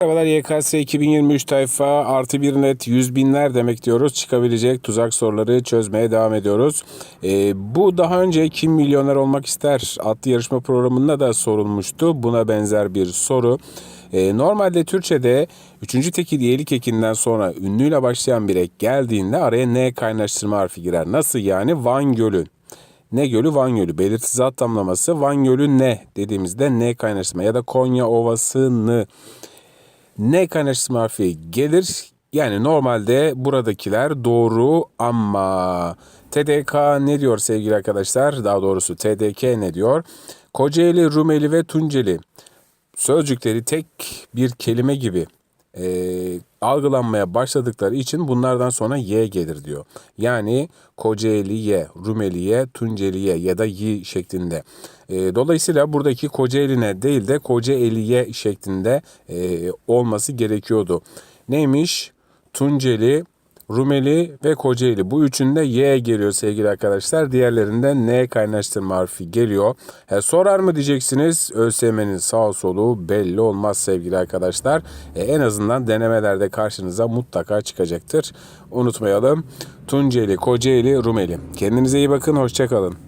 Merhabalar YKS 2023 tayfa artı bir net yüz binler demek diyoruz. Çıkabilecek tuzak soruları çözmeye devam ediyoruz. Ee, bu daha önce kim milyoner olmak ister adlı yarışma programında da sorulmuştu. Buna benzer bir soru. Ee, normalde Türkçe'de 3. tekil yeğlik ekinden sonra ünlüyle başlayan bir ek geldiğinde araya n kaynaştırma harfi girer. Nasıl yani? Van Gölü. Ne Gölü Van Gölü. Belirtisiz ad tamlaması Van Gölü ne dediğimizde ne kaynaştırma ya da Konya Ovası'nı ne kaynaştırma harfi gelir. Yani normalde buradakiler doğru ama TDK ne diyor sevgili arkadaşlar? Daha doğrusu TDK ne diyor? Kocaeli, Rumeli ve Tunceli sözcükleri tek bir kelime gibi e, algılanmaya başladıkları için bunlardan sonra Y gelir diyor. Yani Kocaeli'ye, Rumeli'ye, Tunceli'ye ya da Y şeklinde. E, dolayısıyla buradaki Kocaeli'ne değil de Kocaeli'ye şeklinde e, olması gerekiyordu. Neymiş? Tunceli, Rumeli ve Kocaeli. Bu üçünde Y geliyor sevgili arkadaşlar. Diğerlerinde N kaynaştırma harfi geliyor. He, sorar mı diyeceksiniz? ÖSYM'nin sağ solu belli olmaz sevgili arkadaşlar. E, en azından denemelerde karşınıza mutlaka çıkacaktır. Unutmayalım. Tunceli, Kocaeli, Rumeli. Kendinize iyi bakın. Hoşçakalın.